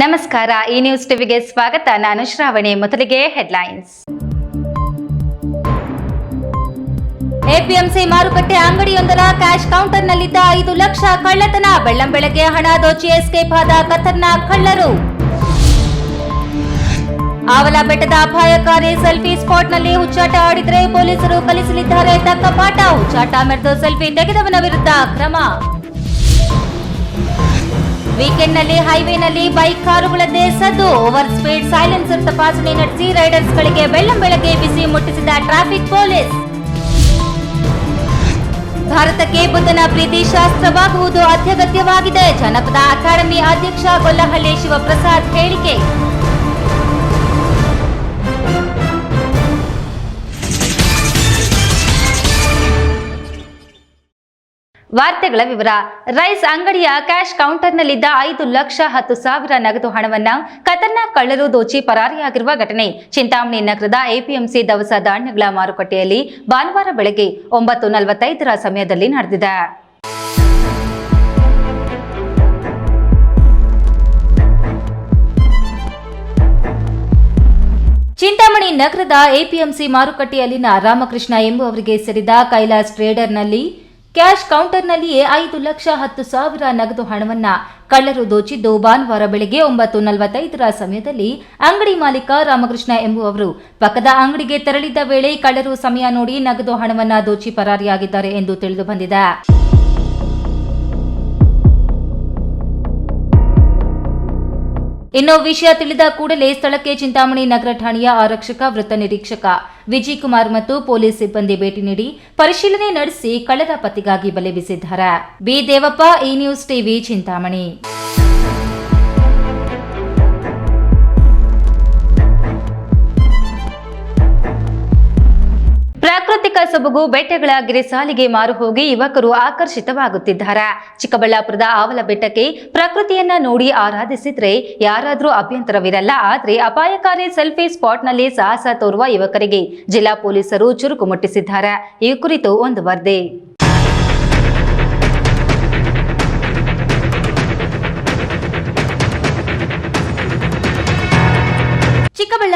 ನಮಸ್ಕಾರ, ಈ ನ್ಯೂಸ್ ಟಿವಿಗೆ ಸ್ವಾಗತ. ನಾನು ಶ್ರಾವಣಿ, ಮೊದಲಿಗೆ ಹೆಡ್ಲೈನ್ಸ್ ಎಪಿಎಂಸಿ ಮಾರುಕಟ್ಟೆ ಅಂಗಡಿಯೊಂದರ ಕ್ಯಾಶ್ ಕೌಂಟರ್ನಲ್ಲಿದ್ದ ಐದು ಲಕ್ಷ ಕಳ್ಳತನ. ಬೆಳ್ಳಂಬೆಳಗ್ಗೆ ಹಣ ದೋಚಿ ಎಸ್ಕೇಪ್ ಆದ ಖತರ್ನಾಕ್ ಕಳ್ಳರು. ಆವಲ ಬೆಟ್ಟದ ಅಪಾಯಕಾರಿ ಸೆಲ್ಫಿ ಸ್ಪಾಟ್ನಲ್ಲಿ ಹುಚ್ಚಾಟ ಆಡಿದರೆ ಪೊಲೀಸರು ಕಲಿಸಲಿದ್ದಾರೆ. ತಕ್ಕ ಪಾಠ, ಹುಚ್ಚಾಟ ಮೆರೆದು ಸೆಲ್ಫಿ ತೆಗೆದವನ ವಿರುದ್ಧ ಕ್ರಮ. ವೀಕೆಂಡ್ನಲ್ಲಿ ಹೈವೇನಲ್ಲಿ ಬೈಕ್ ಕಾರುಗಳದ್ದೇ ಸದ್ದು. ಓವರ್ ಸ್ಪೀಡ್ ಸೈಲೆನ್ಸರ್ ತಪಾಸಣೆ ನಡೆಸಿ ರೈಡರ್ಸ್ಗಳಿಗೆ ಬೆಳ್ಳಂಬೆಳಗ್ಗೆ ಬಿಸಿ ಮುಟ್ಟಿಸಿದ ಟ್ರಾಫಿಕ್ ಪೊಲೀಸ್. ಭಾರತಕ್ಕೆ ಬುದ್ಧನ ಪ್ರೀತಿ ಶಾಸ್ತ್ರವಾಗುವುದು ಅತ್ಯಗತ್ಯವಾಗಿದೆ. ಜನಪದ ಅಕಾಡೆಮಿ ಅಧ್ಯಕ್ಷ ಗೊಲ್ಲಹಳ್ಳಿ ಶಿವಪ್ರಸಾದ್ ಹೇಳಿಕೆ. ವಾರ್ತೆಗಳ ವಿವರ. ರೈಸ್ ಅಂಗಡಿಯ ಕ್ಯಾಶ್ ಕೌಂಟರ್ನಲ್ಲಿದ್ದ ಐದು ಲಕ್ಷ ಹತ್ತು ಸಾವಿರ ನಗದು ಹಣವನ್ನ ಖತರ್ನಾಕ್ ಕಳ್ಳರು ದೋಚಿ ಪರಾರಿಯಾಗಿರುವ ಘಟನೆ. ಚಿಂತಾಮಣಿ ನಗರದ ಎಪಿಎಂಸಿ ದವಸ ಧಾನ್ಯಗಳ ಮಾರುಕಟ್ಟೆಯಲ್ಲಿ ಭಾನುವಾರ ಬೆಳಗ್ಗೆ ಒಂಬತ್ತು ನಲವತ್ತೈದರ ಸಮಯದಲ್ಲಿ ನಡೆದಿದೆ. ಚಿಂತಾಮಣಿ ನಗರದ ಎಪಿಎಂಸಿ ಮಾರುಕಟ್ಟೆಯಲ್ಲಿನ ರಾಮಕೃಷ್ಣ ಎಂಬುವವರಿಗೆ ಸೇರಿದ ಕೈಲಾಸ್ ಟ್ರೇಡರ್ನಲ್ಲಿ ಕ್ಯಾಶ್ ಕೌಂಟರ್ನಲ್ಲಿಯೇ ಐದು ಲಕ್ಷ ಹತ್ತು ಸಾವಿರ ನಗದು ಹಣವನ್ನ ಕಳ್ಳರು ದೋಚಿದ್ದು ಭಾನುವಾರ ಬೆಳಗ್ಗೆ ಒಂಬತ್ತು ನಲವತ್ತೈದರ ಸಮಯದಲ್ಲಿ ಅಂಗಡಿ ಮಾಲೀಕ ರಾಮಕೃಷ್ಣ ಎಂಬುವವರು ಪಕ್ಕದ ಅಂಗಡಿಗೆ ತೆರಳಿದ್ದ ವೇಳೆ ಕಳ್ಳರು ಸಮಯ ನೋಡಿ ನಗದು ಹಣವನ್ನ ದೋಚಿ ಪರಾರಿಯಾಗಿದ್ದಾರೆ ಎಂದು ತಿಳಿದು ಬಂದಿದೆ. ಇನ್ನು ವಿಷಯ ತಿಳಿದ ಕೂಡಲೇ ಸ್ಥಳಕ್ಕೆ ಚಿಂತಾಮಣಿ ನಗರ ಠಾಣೆಯ ಆರಕ್ಷಕ, ವೃತ್ತ ನಿರೀಕ್ಷಕ ವಿಜಯ್ ಕುಮಾರ್ ಮತ್ತು ಪೊಲೀಸ್ ಸಿಬ್ಬಂದಿ ಭೇಟಿ ನೀಡಿ ಪರಿಶೀಲನೆ ನಡೆಸಿ ಕಳೆದ ಪತ್ತೆಗಾಗಿ ಬಲೆ ಬೀಸಿದ್ದಾರೆ. ಬಿ ದೇವಪ್ಪ ಈ ನ್ಯೂಸ್ ಟಿವಿ, ಚಿಂತಾಮಣಿ. ಪ್ರಾಕೃತಿಕ ಸೊಬಗು ಬೆಟ್ಟಗಳ ಗಿರಿಸಾಲಿಗೆ ಮಾರು ಹೋಗಿ ಯುವಕರು ಆಕರ್ಷಿತವಾಗುತ್ತಿದ್ದಾರೆ. ಚಿಕ್ಕಬಳ್ಳಾಪುರದ ಆವಲ ಬೆಟ್ಟಕ್ಕೆ ಪ್ರಕೃತಿಯನ್ನ ನೋಡಿ ಆರಾಧಿಸಿದ್ರೆ ಯಾರಾದರೂ ಅಭ್ಯಂತರವಿರಲ್ಲ. ಆದ್ರೆ ಅಪಾಯಕಾರಿ ಸೆಲ್ಫಿ ಸ್ಪಾಟ್ನಲ್ಲಿ ಸಾಹಸ ತೋರುವ ಯುವಕರಿಗೆ ಜಿಲ್ಲಾ ಪೊಲೀಸರು ಚುರುಕು ಮುಟ್ಟಿಸಿದ್ದಾರೆ. ಈ ಕುರಿತು ಒಂದು ವರದಿ.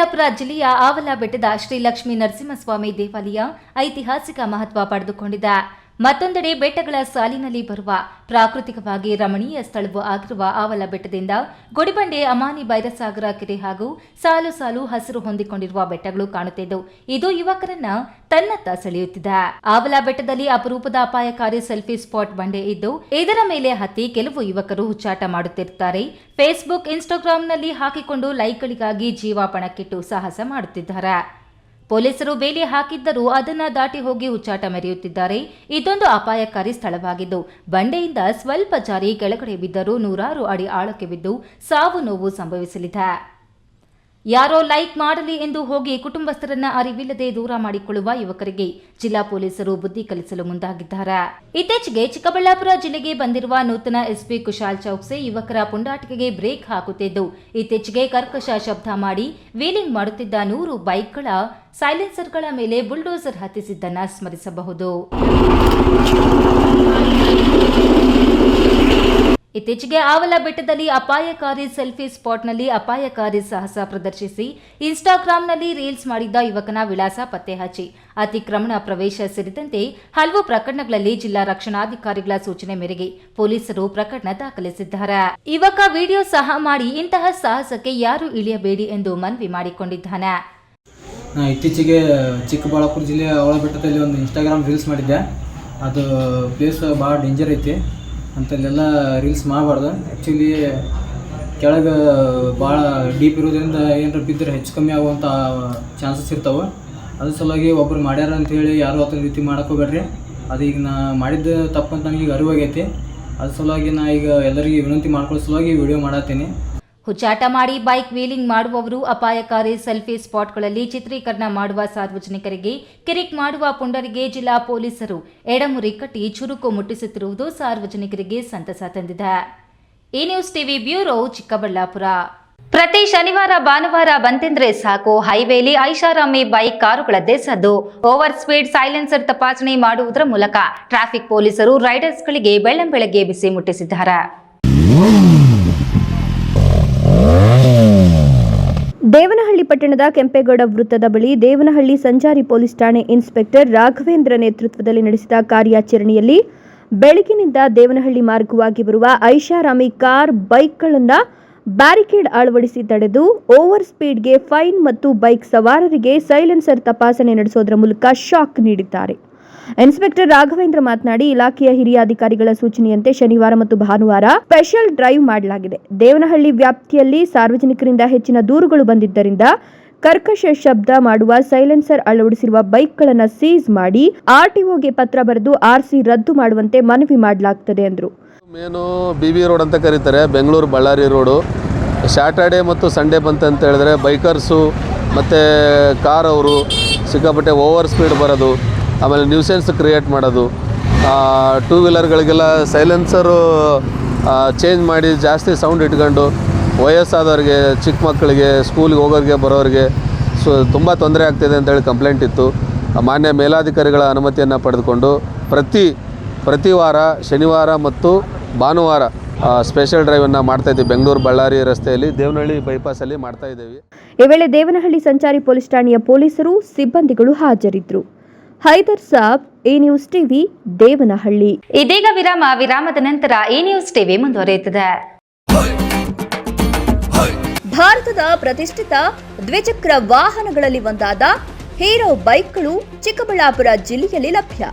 ಚಿಕ್ಕಬಳ್ಳಾಪುರ ಜಿಲ್ಲೆಯ ಆವಲ ಬೆಟ್ಟದ ಶ್ರೀ ಲಕ್ಷ್ಮೀ ನರಸಿಂಹಸ್ವಾಮಿ ದೇವಾಲಯ ಐತಿಹಾಸಿಕ ಮಹತ್ವ ಪಡೆದುಕೊಂಡಿದೆ. ಮತ್ತೊಂದೆಡೆ ಬೆಟ್ಟಗಳ ಸಾಲಿನಲ್ಲಿ ಬರುವ ಪ್ರಾಕೃತಿಕವಾಗಿ ರಮಣೀಯ ಸ್ಥಳವೂ ಆಗಿರುವ ಆವಲ ಬೆಟ್ಟದಿಂದ ಗುಡಿಬಂಡೆ ಅಮಾನಿ ಬೈರಸಾಗರ ಕೆರೆ ಹಾಗೂ ಸಾಲು ಸಾಲು ಹಸಿರು ಹೊಂದಿಕೊಂಡಿರುವ ಬೆಟ್ಟಗಳು ಕಾಣುತ್ತಿದ್ದು, ಇದು ಯುವಕರನ್ನ ತನ್ನತ್ತ ಸೆಳೆಯುತ್ತಿದೆ. ಆವಲ ಬೆಟ್ಟದಲ್ಲಿ ಅಪರೂಪದ ಅಪಾಯಕಾರಿ ಸೆಲ್ಫಿ ಸ್ಪಾಟ್ ಬಂಡೆ ಇದ್ದು, ಇದರ ಮೇಲೆ ಹತ್ತಿ ಕೆಲವು ಯುವಕರು ಹುಚ್ಚಾಟ ಮಾಡುತ್ತಿರುತ್ತಾರೆ. ಫೇಸ್ಬುಕ್, ಇನ್ಸ್ಟಾಗ್ರಾಂನಲ್ಲಿ ಹಾಕಿಕೊಂಡು ಲೈಕ್ಗಳಿಗಾಗಿ ಜೀವಾಪಣಕ್ಕಿಟ್ಟು ಸಾಹಸ ಮಾಡುತ್ತಿದ್ದಾರೆ. ಪೊಲೀಸರು ಬೇಲಿ ಹಾಕಿದ್ದರೂ ಅದನ್ನ ದಾಟಿ ಹೋಗಿ ಹುಚ್ಚಾಟ ಮೆರೆಯುತ್ತಿದ್ದಾರೆ. ಇದೊಂದು ಅಪಾಯಕಾರಿ ಸ್ಥಳವಾಗಿದ್ದು, ಬಂಡೆಯಿಂದ ಸ್ವಲ್ಪ ಜಾರಿ ಕೆಳಗಡೆ ಬಿದ್ದರೂ ನೂರಾರು ಅಡಿ ಆಳಕ್ಕೆ ಬಿದ್ದು ಸಾವು ನೋವು ಸಂಭವಿಸಲಿದೆ. ಯಾರೋ ಲೈಕ್ ಮಾಡಲಿ ಎಂದು ಹೋಗಿ ಕುಟುಂಬಸ್ಥರನ್ನ ಅರಿವಿಲ್ಲದೆ ದೂರ ಮಾಡಿಕೊಳ್ಳುವ ಯುವಕರಿಗೆ ಜಿಲ್ಲಾ ಪೊಲೀಸರು ಬುದ್ಧಿ ಕಲಿಸಲು ಮುಂದಾಗಿದ್ದಾರೆ. ಇತ್ತೀಚೆಗೆ ಚಿಕ್ಕಬಳ್ಳಾಪುರ ಜಿಲ್ಲೆಗೆ ಬಂದಿರುವ ನೂತನ ಎಸ್ಪಿ ಕುಶಾಲ್ ಚೌಕ್ಸೆ ಯುವಕರ ಪುಂಡಾಟಿಕೆಗೆ ಬ್ರೇಕ್ ಹಾಕುತ್ತಿದ್ದು, ಇತ್ತೀಚೆಗೆ ಕರ್ಕಶ ಶಬ್ದ ಮಾಡಿ ವೀಲಿಂಗ್ ಮಾಡುತ್ತಿದ್ದ ನೂರು ಬೈಕ್ಗಳ ಸೈಲೆನ್ಸರ್ಗಳ ಮೇಲೆ ಬುಲ್ಡೋಸರ್ ಹತ್ತಿಸಿದ್ದನ್ನ ಸ್ಮರಿಸಬಹುದು. ಇತ್ತೀಚೆಗೆ ಆವಲ ಬೆಟ್ಟದಲ್ಲಿ ಅಪಾಯಕಾರಿ ಸೆಲ್ಫಿ ಸ್ಪಾಟ್ನಲ್ಲಿ ಅಪಾಯಕಾರಿ ಸಾಹಸ ಪ್ರದರ್ಶಿಸಿ ಇನ್ಸ್ಟಾಗ್ರಾಂನಲ್ಲಿ ರೀಲ್ಸ್ ಮಾಡಿದ್ದ ಯುವಕನ ವಿಳಾಸ ಪತ್ತೆ ಹಚ್ಚಿ. ಅತಿಕ್ರಮಣ ಪ್ರವೇಶ ಸೇರಿದಂತೆ ಹಲವು ಪ್ರಕರಣಗಳಲ್ಲಿ ಜಿಲ್ಲಾ ರಕ್ಷಣಾಧಿಕಾರಿಗಳ ಸೂಚನೆ ಮೇರೆಗೆ ಪೊಲೀಸರು ಪ್ರಕರಣ ದಾಖಲಿಸಿದ್ದಾರೆ. ಯುವಕ ವಿಡಿಯೋ ಸಹ ಮಾಡಿ ಇಂತಹ ಸಾಹಸಕ್ಕೆ ಯಾರು ಇಳಿಯಬೇಡಿ ಎಂದು ಮನವಿ ಮಾಡಿಕೊಂಡಿದ್ದಾನೆ. ಇತ್ತೀಚೆಗೆ ಚಿಕ್ಕಬಳ್ಳಾಪುರ ಜಿಲ್ಲೆಯ ಬೆಟ್ಟದಲ್ಲಿ ಒಂದು ಇನ್ಸ್ಟಾಗ್ರಾಮ್ ರೀಲ್ಸ್ ಮಾಡಿದ್ದೆ. ಅದು ಪ್ಲೇಸ್ ಭಾಳ ಡೇಂಜರ್ ಐತಿ. ಅಂತಲ್ಲೆಲ್ಲ ರೀಲ್ಸ್ ಮಾಡಬಾರ್ದು. ಆ್ಯಕ್ಚುಲಿ ಕೆಳಗೆ ಭಾಳ ಡೀಪ್ ಇರೋದ್ರಿಂದ ಏನಾರ ಬಿದ್ದರೆ ಹೆಚ್ಚು ಕಮ್ಮಿ ಆಗುವಂಥ ಚಾನ್ಸಸ್ ಇರ್ತಾವೆ. ಅದ್ರ ಸಲುವಾಗಿ ಒಬ್ರು ಮಾಡ್ಯಾರ ಅಂತ ಹೇಳಿ ಯಾರು ಅದನ್ನ ರೀತಿ ಮಾಡಕ್ಕೆ ಹೋಗ್ಬೇಡ್ರಿ ಅದು ಈಗ ನಾ ಮಾಡಿದ್ದು ತಪ್ಪಂತ ನನಗೆ ಅರಿವಾಗೈತಿ. ಅದ್ರ ಸಲುವಾಗಿ ನಾ ಈಗ ಎಲ್ಲರಿಗೂ ವಿನಂತಿ ಮಾಡ್ಕೊಳ್ಳೋ ಸಲುವಾಗಿ ವಿಡಿಯೋ ಮಾಡತ್ತೀನಿ. ಹುಚ್ಚಾಟ ಮಾಡಿ ಬೈಕ್ ವೀಲಿಂಗ್ ಮಾಡುವವರು ಅಪಾಯಕಾರಿ ಸೆಲ್ಫಿ ಸ್ಪಾಟ್ಗಳಲ್ಲಿ ಚಿತ್ರೀಕರಣ ಮಾಡುವ ಸಾರ್ವಜನಿಕರಿಗೆ, ಕಿರಿಕ್ ಮಾಡುವ ಪುಂಡರಿಗೆ ಜಿಲ್ಲಾ ಪೊಲೀಸರು ಎಡಮುರಿ ಕಟ್ಟಿ ಚುರುಕು ಮುಟ್ಟಿಸುತ್ತಿರುವುದು ಸಾರ್ವಜನಿಕರಿಗೆ ಸಂತಸ ತಂದಿದೆ. ಈ ನ್ಯೂಸ್ ಟಿವಿ ಬ್ಯೂರೋ ಚಿಕ್ಕಬಳ್ಳಾಪುರ. ಪ್ರತಿ ಶನಿವಾರ, ಭಾನುವಾರ ಬಂತೆಂದ್ರೆ ಸಾಕು. ಹೈವೇಲಿ ಐಷಾರಾಮಿ ಬೈಕ್ ಕಾರುಗಳದ್ದೇ ಸದ್ದು. ಓವರ್ ಸ್ಪೀಡ್ ಸೈಲೆನ್ಸರ್ ತಪಾಸಣೆ ಮಾಡುವುದರ ಮೂಲಕ ಟ್ರಾಫಿಕ್ ಪೊಲೀಸರು ರೈಡರ್ಸ್ಗಳಿಗೆ ಬೆಳ್ಳಂಬೆಳಗ್ಗೆ ಬಿಸಿ ಮುಟ್ಟಿಸಿದ್ದಾರೆ. ದೇವನಹಳ್ಳಿ ಪಟ್ಟಣದ ಕೆಂಪೇಗೌಡ ವೃತ್ತದ ಬಳಿ ದೇವನಹಳ್ಳಿ ಸಂಚಾರಿ ಪೊಲೀಸ್ ಠಾಣೆ ಇನ್ಸ್ಪೆಕ್ಟರ್ ರಾಘವೇಂದ್ರ ನೇತೃತ್ವದಲ್ಲಿ ನಡೆಸಿದ ಕಾರ್ಯಾಚರಣೆಯಲ್ಲಿ ಬೆಳಗಿನಿಂದ ದೇವನಹಳ್ಳಿ ಮಾರ್ಗವಾಗಿ ಬರುವ ಐಷಾರಾಮಿ ಕಾರ್ ಬೈಕ್ಗಳನ್ನು ಬ್ಯಾರಿಕೇಡ್ ಅಳವಡಿಸಿ ತಡೆದು ಓವರ್ ಸ್ಪೀಡ್ಗೆ ಫೈನ್ ಮತ್ತು ಬೈಕ್ ಸವಾರರಿಗೆ ಸೈಲೆನ್ಸರ್ ತಪಾಸಣೆ ನಡೆಸೋದರ ಮೂಲಕ ಶಾಕ್ ನೀಡಿದ್ದಾರೆ. ಇನ್ಸ್ಪೆಕ್ಟರ್ ರಾಘವೇಂದ್ರ ಮಾತನಾಡಿ, ಇಲಾಖೆಯ ಹಿರಿಯ ಅಧಿಕಾರಿಗಳ ಸೂಚನೆಯಂತೆ ಶನಿವಾರ ಮತ್ತು ಭಾನುವಾರ ಸ್ಪೆಷಲ್ ಡ್ರೈವ್ ಮಾಡಲಾಗಿದೆ. ದೇವನಹಳ್ಳಿ ವ್ಯಾಪ್ತಿಯಲ್ಲಿ ಸಾರ್ವಜನಿಕರಿಂದ ಹೆಚ್ಚಿನ ದೂರುಗಳು ಬಂದಿದ್ದರಿಂದ ಕರ್ಕಶ ಶಬ್ದ ಮಾಡುವ ಸೈಲೆನ್ಸರ್ ಅಳವಡಿಸಿರುವ ಬೈಕ್ಗಳನ್ನು ಸೀಸ್ ಮಾಡಿ ಆರ್ಟಿಒಗೆ ಪತ್ರ ಬರೆದು ಆರ್ಸಿ ರದ್ದು ಮಾಡುವಂತೆ ಮನವಿ ಮಾಡಲಾಗುತ್ತದೆ ಎಂದರು ಮೇನು ಬಿ ಬಿ ರೋಡ್ ಅಂತ ಕರೀತಾರೆ, ಬೆಂಗಳೂರು ಬಳ್ಳಾರಿ ರೋಡು. ಸ್ಯಾಟರ್ಡೇ ಮತ್ತು ಸಂಡೇ ಬಂತಂತ ಹೇಳಿದ್ರೆ ಬೈಕರ್ಸು ಮತ್ತು ಕಾರ್ ಅವರು ಸಿಕ್ಕಾಪಟ್ಟೆ ಓವರ್ ಸ್ಪೀಡ್ ಬರೋದು ಆಮೇಲೆ ನ್ಯೂಸೆನ್ಸ್ ಕ್ರಿಯೇಟ್ ಮಾಡೋದು ಟೂ ವೀಲರ್ಗಳಿಗೆಲ್ಲ ಸೈಲೆನ್ಸರು ಚೇಂಜ್ ಮಾಡಿ ಜಾಸ್ತಿ ಸೌಂಡ್ ಇಟ್ಕೊಂಡು ವಯಸ್ಸಾದವ್ರಿಗೆ, ಚಿಕ್ಕ ಮಕ್ಕಳಿಗೆ ಸ್ಕೂಲಿಗೆ ಹೋಗೋರಿಗೆ, ಬರೋರಿಗೆ ಸೊ, ತುಂಬ ತೊಂದರೆ ಆಗ್ತಿದೆ ಅಂತೇಳಿ ಕಂಪ್ಲೇಂಟ್ ಇತ್ತು. ಮಾನ್ಯ ಮೇಲಾಧಿಕಾರಿಗಳ ಅನುಮತಿಯನ್ನು ಪಡೆದುಕೊಂಡು ಪ್ರತಿ ಪ್ರತಿ ವಾರ ಶನಿವಾರ ಮತ್ತು ಭಾನುವಾರ ಸ್ಪೆಷಲ್ ಡ್ರೈವನ್ನು ಮಾಡ್ತಾಯಿದ್ದೀವಿ ಬೆಂಗಳೂರು ಬಳ್ಳಾರಿ ರಸ್ತೆಯಲ್ಲಿ, ದೇವನಹಳ್ಳಿ ಬೈಪಾಸಲ್ಲಿ ಮಾಡ್ತಾಯಿದ್ದೀವಿ ಈ ವೇಳೆ ದೇವನಹಳ್ಳಿ ಸಂಚಾರಿ ಪೊಲೀಸ್ ಠಾಣೆಯ ಪೊಲೀಸರು, ಸಿಬ್ಬಂದಿಗಳು ಹಾಜರಿದ್ದರು Haider Sab A news TV Devanahalli. ಇದೀಗ ವಿರಾಮ ವಿರಾಮದ ನಂತರ ಈ ನ್ಯೂಸ್ ಟಿವಿ ಮುಂದುವರಿಯುತ್ತದೆ. ಭಾರತದ ಪ್ರತಿಷ್ಠಿತ ದ್ವಿಚಕ್ರ ವಾಹನಗಳಲ್ಲಿ ಒಂದಾದ ಹೀರೋ ಬೈಕ್ಗಳು ಚಿಕ್ಕಬಳ್ಳಾಪುರ ಜಿಲ್ಲೆಯಲ್ಲಿ ಲಭ್ಯ.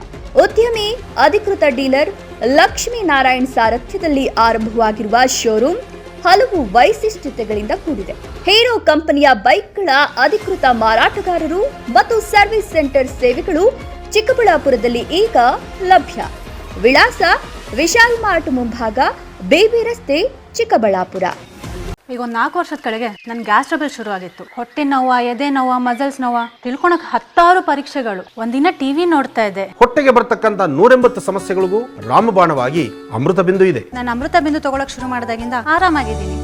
ಉದ್ಯಮಿ ಅಧಿಕೃತ ಡೀಲರ್ ಲಕ್ಷ್ಮೀ ನಾರಾಯಣ್ ಸಾರಥ್ಯದಲ್ಲಿ ಆರಂಭವಾಗಿರುವ ಶೋರೂಮ್ ಹಲವು ವೈಶಿಷ್ಟ್ಯತೆಗಳಿಂದ ಕೂಡಿದೆ. ಹೀರೋ ಕಂಪನಿಯ ಬೈಕ್ಗಳ ಅಧಿಕೃತ ಮಾರಾಟಗಾರರು ಮತ್ತು ಸರ್ವಿಸ್ ಸೆಂಟರ್ ಸೇವೆಗಳು ಚಿಕ್ಕಬಳ್ಳಾಪುರದಲ್ಲಿ ಈಗ ಲಭ್ಯ. ವಿಳಾಸ ವಿಶಾಲ್ ಮಾರ್ಟ್ ಮುಂಭಾಗ ಬೇಬಿ ರಸ್ತೆ ಚಿಕ್ಕಬಳ್ಳಾಪುರ. ಈಗ ಒಂದು ನಾಲ್ಕು ವರ್ಷದ ಕೆಳಗೆ ನನ್ನ ಗ್ಯಾಸ್ಟ್ರಬಲ್ ಶುರು ಆಗಿತ್ತು. ಹೊಟ್ಟೆ ನೋವ ಎದೆ ನೋವ ಮಸಲ್ಸ್ ನೋವ ತಿಳ್ಕೊಳಕ್ ಹತ್ತಾರು ಪರೀಕ್ಷೆಗಳು. ಒಂದಿನ ಟಿವಿ ನೋಡ್ತಾ ಇದ್ದೆ. ಹೊಟ್ಟೆಗೆ ಬರ್ತಕ್ಕಂತ ನೂರೆಂಬತ್ತು ಸಮಸ್ಯೆಗಳಿಗೂ ರಾಮಬಾಣವಾಗಿ ಅಮೃತ ಬಿಂದು ಇದೆ. ನಾನು ಅಮೃತ ಬಿಂದು ತಗೊಳಕ್ ಶುರು ಮಾಡಿದಾಗಿಂದ ಆರಾಮಾಗಿದ್ದೀನಿ.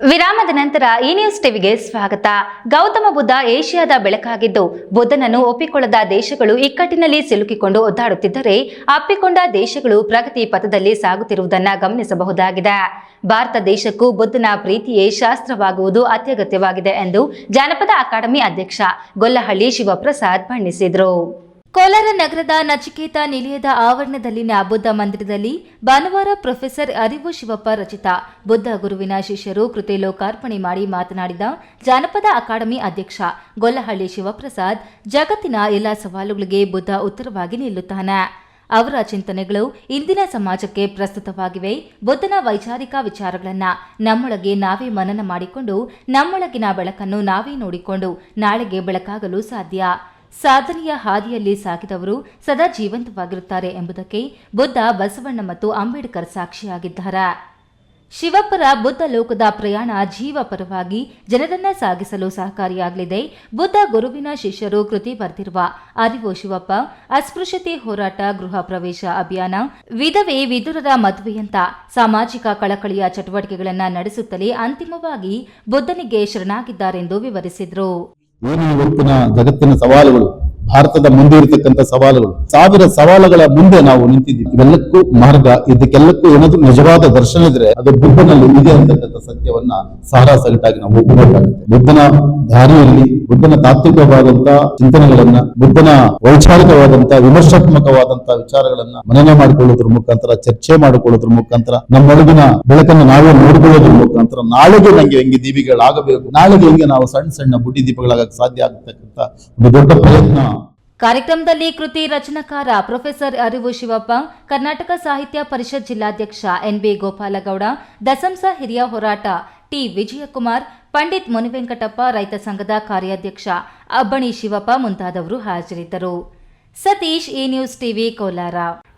ವಿರಾಮದ ನಂತರ ಈ ನ್ಯೂಸ್ ಟಿವಿಗೆ ಸ್ವಾಗತ. ಗೌತಮ ಬುದ್ಧ ಏಷ್ಯಾದ ಬೆಳಕಾಗಿದ್ದು, ಬುದ್ಧನನ್ನು ಒಪ್ಪಿಕೊಳ್ಳದ ದೇಶಗಳು ಇಕ್ಕಟ್ಟಿನಲ್ಲಿ ಸಿಲುಕಿಕೊಂಡು ಒದ್ದಾಡುತ್ತಿದ್ದರೆ, ಅಪ್ಪಿಕೊಂಡ ದೇಶಗಳು ಪ್ರಗತಿ ಪಥದಲ್ಲಿ ಸಾಗುತ್ತಿರುವುದನ್ನು ಗಮನಿಸಬಹುದಾಗಿದೆ. ಭಾರತ ದೇಶಕ್ಕೂ ಬುದ್ಧನ ಪ್ರೀತಿಯೇ ಶಾಸ್ತ್ರವಾಗುವುದು ಅತ್ಯಗತ್ಯವಾಗಿದೆ ಎಂದು ಜಾನಪದ ಅಕಾಡೆಮಿ ಅಧ್ಯಕ್ಷ ಗೊಲ್ಲಹಳ್ಳಿ ಶಿವಪ್ರಸಾದ್ ಬಣ್ಣಿಸಿದರು. ಕೋಲಾರ ನಗರದ ನಚಿಕೇತ ನಿಲಯದ ಆವರಣದಲ್ಲಿನ ಬುದ್ಧ ಮಂದಿರದಲ್ಲಿ ಭಾನುವಾರ ಪ್ರೊಫೆಸರ್ ಅರಿವು ಶಿವಪ್ಪ ರಚಿತ. ಬುದ್ಧ ಗುರುವಿನ ಶಿಷ್ಯರು ಕೃತಿ ಲೋಕಾರ್ಪಣೆ ಮಾಡಿ ಮಾತನಾಡಿದ ಜಾನಪದ ಅಕಾಡೆಮಿ ಅಧ್ಯಕ್ಷ ಗೊಲ್ಲಹಳ್ಳಿ ಶಿವಪ್ರಸಾದ್, ಜಗತ್ತಿನ ಎಲ್ಲ ಸವಾಲುಗಳಿಗೆ ಬುದ್ಧ ಉತ್ತರವಾಗಿ ನಿಲ್ಲುತ್ತಾನೆ. ಅವರ ಚಿಂತನೆಗಳು ಇಂದಿನ ಸಮಾಜಕ್ಕೆ ಪ್ರಸ್ತುತವಾಗಿವೆ. ಬುದ್ಧನ ವೈಚಾರಿಕ ವಿಚಾರಗಳನ್ನ ನಮ್ಮೊಳಗೆ ನಾವೇ ಮನನ ಮಾಡಿಕೊಂಡು, ನಮ್ಮೊಳಗಿನ ಬೆಳಕನ್ನು ನಾವೇ ನೋಡಿಕೊಂಡು ನಾಳೆಗೆ ಬೆಳಕಾಗಲು ಸಾಧ್ಯ. ಸಾಧನೆಯ ಹಾದಿಯಲ್ಲಿ ಸಾಗಿದವರು ಸದಾ ಜೀವಂತವಾಗಿರುತ್ತಾರೆ ಎಂಬುದಕ್ಕೆ ಬುದ್ಧ ಬಸವಣ್ಣ ಮತ್ತು ಅಂಬೇಡ್ಕರ್ ಸಾಕ್ಷಿಯಾಗಿದ್ದಾರೆ. ಶಿವಪ್ಪರ ಬುದ್ಧ ಲೋಕದ ಪ್ರಯಾಣ ಜೀವಪರವಾಗಿ ಜನರನ್ನ ಸಾಗಿಸಲು ಸಹಕಾರಿಯಾಗಲಿದೆ. ಬುದ್ಧ ಗುರುವಿನ ಶಿಷ್ಯರು ಕೃತಿ ಬರೆದಿರುವ ಅರಿವು ಶಿವಪ್ಪ, ಅಸ್ಪೃಶ್ಯತೆ ಹೋರಾಟ, ಗೃಹ ಪ್ರವೇಶ ಅಭಿಯಾನ, ವಿಧವೆ ವಿದುರರ ಮದುವೆಯಂತ ಸಾಮಾಜಿಕ ಕಳಕಳಿಯ ಚಟುವಟಿಕೆಗಳನ್ನು ನಡೆಸುತ್ತಲೇ ಅಂತಿಮವಾಗಿ ಬುದ್ಧನಿಗೆ ಶರಣಾಗಿದ್ದಾರೆಂದು ವಿವರಿಸಿದರು. ಏನು ಇವತ್ತಿನ ಜಗತ್ತಿನ ಸವಾಲುಗಳು ಭಾರತದ ಮುಂದೆ ಇರತಕ್ಕಂಥ ಸವಾಲುಗಳು. ಸಾವಿರ ಸವಾಲುಗಳ ಮುಂದೆ ನಾವು ನಿಂತಿದ್ದೀವಿ. ಇವೆಲ್ಲಕ್ಕೂ ಮಾರ್ಗ, ಇದಕ್ಕೆಲ್ಲಕ್ಕೂ ಏನಾದ್ರು ನಿಜವಾದ ದರ್ಶನ ಇದ್ರೆ ಅದು ಬುದ್ಧನಲ್ಲಿ ಇದೆ ಅಂತಕ್ಕಂಥ ಸತ್ಯವನ್ನ ಸಾರಾ ಸಗಟಾಗಿ ನಾವು ಒಪ್ಪಬೇಕಾಗುತ್ತೆ ಬುದ್ಧನ ದಾರಿಯಲ್ಲಿ ಬುದ್ಧನ ತಾತ್ವಿಕವಾದಂತ ಚಿಂತನೆಗಳನ್ನ, ಬುದ್ಧನ ವೈಚಾರಿಕವಾದಂತ ವಿಮರ್ಶಾತ್ಮಕವಾದಂತಹ ವಿಚಾರಗಳನ್ನ ಮನನ ಮಾಡಿಕೊಳ್ಳೋದ್ರ ಮುಖಾಂತರ, ಚರ್ಚೆ ಮಾಡಿಕೊಳ್ಳೋದ್ರ ಮುಖಾಂತರ, ನಮ್ಮೊಳಗಿನ ಬೆಳಕನ್ನು ನಾವೇ ನೋಡಿಕೊಳ್ಳೋದ್ರ ಮುಖಾಂತರ, ನಾಳೆಗೆ ನಂಗೆ ಹೆಂಗೆ ದೀವಿಗಳಾಗಬೇಕು, ನಾಳೆಗೆ ಹೆಂಗೆ ನಾವು ಸಣ್ಣ ಸಣ್ಣ ಬುಡ್ಡಿ ದೀಪಗಳಾಗಕ್ಕೆ ಸಾಧ್ಯ ಆಗತಕ್ಕಂತ ಒಂದು ದೊಡ್ಡ ಪ್ರಯತ್ನ ಕಾರ್ಯಕ್ರಮದಲ್ಲಿ ಕೃತಿ ರಚನಾಕಾರ ಪ್ರೊಫೆಸರ್ ಅರಿವು ಶಿವಪ್ಪ, ಕರ್ನಾಟಕ ಸಾಹಿತ್ಯ ಪರಿಷತ್ ಜಿಲ್ಲಾಧ್ಯಕ್ಷ ಎನ್ಬಿ ಗೋಪಾಲಗೌಡ, ದಸಂಸ ಹಿರಿಯ ಹೋರಾಟ ಟಿ ವಿಜಯಕುಮಾರ್, ಪಂಡಿತ್ ಮುನಿವೆಂಕಟಪ್ಪ ರೈತ ಸಂಘದ ಕಾರ್ಯಾಧ್ಯಕ್ಷ ಅಬ್ಬಣಿ ಶಿವಪ್ಪ ಮುಂತಾದವರು ಹಾಜರಿದ್ದರು. Satish E news TV, Kolar.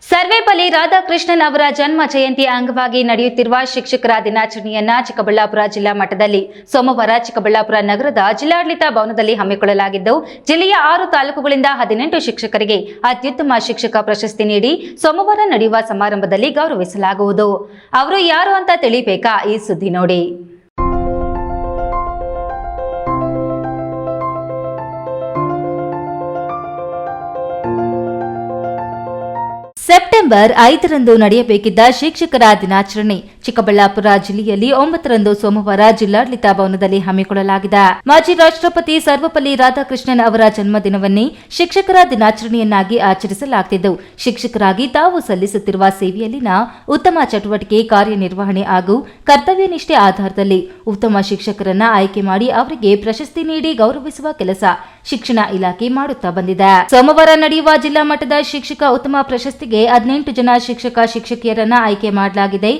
Sarvepalli Radhakrishnan ಅವರ ಜನ್ಮ ಜಯಂತಿ ಅಂಗವಾಗಿ ನಡೆಯುತ್ತಿರುವ ಶಿಕ್ಷಕರ ದಿನಾಚರಣೆಯನ್ನ ಚಿಕ್ಕಬಳ್ಳಾಪುರ ಜಿಲ್ಲಾ ಮಟ್ಟದಲ್ಲಿ ಸೋಮವಾರ ಚಿಕ್ಕಬಳ್ಳಾಪುರ ನಗರದ ಜಿಲ್ಲಾಡಳಿತ ಭವನದಲ್ಲಿ ಹಮ್ಮಿಕೊಳ್ಳಲಾಗಿದ್ದು, ಜಿಲ್ಲೆಯ ಆರು ತಾಲೂಕುಗಳಿಂದ ಹದಿನೆಂಟು ಶಿಕ್ಷಕರಿಗೆ ಅತ್ಯುತ್ತಮ ಶಿಕ್ಷಕ ಪ್ರಶಸ್ತಿ ನೀಡಿ ಸೋಮವಾರ ನಡೆಯುವ ಸಮಾರಂಭದಲ್ಲಿ ಗೌರವಿಸಲಾಗುವುದು. ಅವರು ಯಾರು ಅಂತ ತಿಳಿಬೇಕಾ? ಈ ಸುದ್ದಿ ನೋಡಿ. ಸೆಪ್ಟೆಂಬರ್ ಐದರಂದು ನಡೆಯಬೇಕಿದ್ದ ಶಿಕ್ಷಕರ ದಿನಾಚರಣೆ. ಚಿಕ್ಕಬಳ್ಳಾಪುರ ಜಿಲ್ಲೆಯಲ್ಲಿ ಒಂಬತ್ತರಂದು ಸೋಮವಾರ ಜಿಲ್ಲಾಡಳಿತ ಭವನದಲ್ಲಿ ಹಮ್ಮಿಕೊಳ್ಳಲಾಗಿದೆ. ಮಾಜಿ ರಾಷ್ಟ್ರಪತಿ ಸರ್ವಪಲ್ಲಿ ರಾಧಾಕೃಷ್ಣನ್ ಅವರ ಜನ್ಮದಿನವನ್ನೇ ಶಿಕ್ಷಕರ ದಿನಾಚರಣೆಯನ್ನಾಗಿ ಆಚರಿಸಲಾಗುತ್ತಿದ್ದು ಶಿಕ್ಷಕರಾಗಿ ತಾವು ಸಲ್ಲಿಸುತ್ತಿರುವ ಸೇವೆಯಲ್ಲಿನ ಉತ್ತಮ ಚಟುವಟಿಕೆ, ಕಾರ್ಯನಿರ್ವಹಣೆ ಹಾಗೂ ಕರ್ತವ್ಯ ನಿಷ್ಠೆ ಆಧಾರದಲ್ಲಿ ಉತ್ತಮ ಶಿಕ್ಷಕರನ್ನ ಆಯ್ಕೆ ಮಾಡಿ ಅವರಿಗೆ ಪ್ರಶಸ್ತಿ ನೀಡಿ ಗೌರವಿಸುವ ಕೆಲಸ ಶಿಕ್ಷಣ ಇಲಾಖೆ ಮಾಡುತ್ತಾ ಬಂದಿದೆ. ಸೋಮವಾರ ನಡೆಯುವ ಜಿಲ್ಲಾ ಮಟ್ಟದ ಶಿಕ್ಷಕ ಉತ್ತಮ ಪ್ರಶಸ್ತಿಗೆ ಹದಿನೆಂಟು ಜನ ಶಿಕ್ಷಕ, ಶಿಕ್ಷಕಿಯರನ್ನ ಆಯ್ಕೆ ಮಾಡಲಾಗಿದೆ.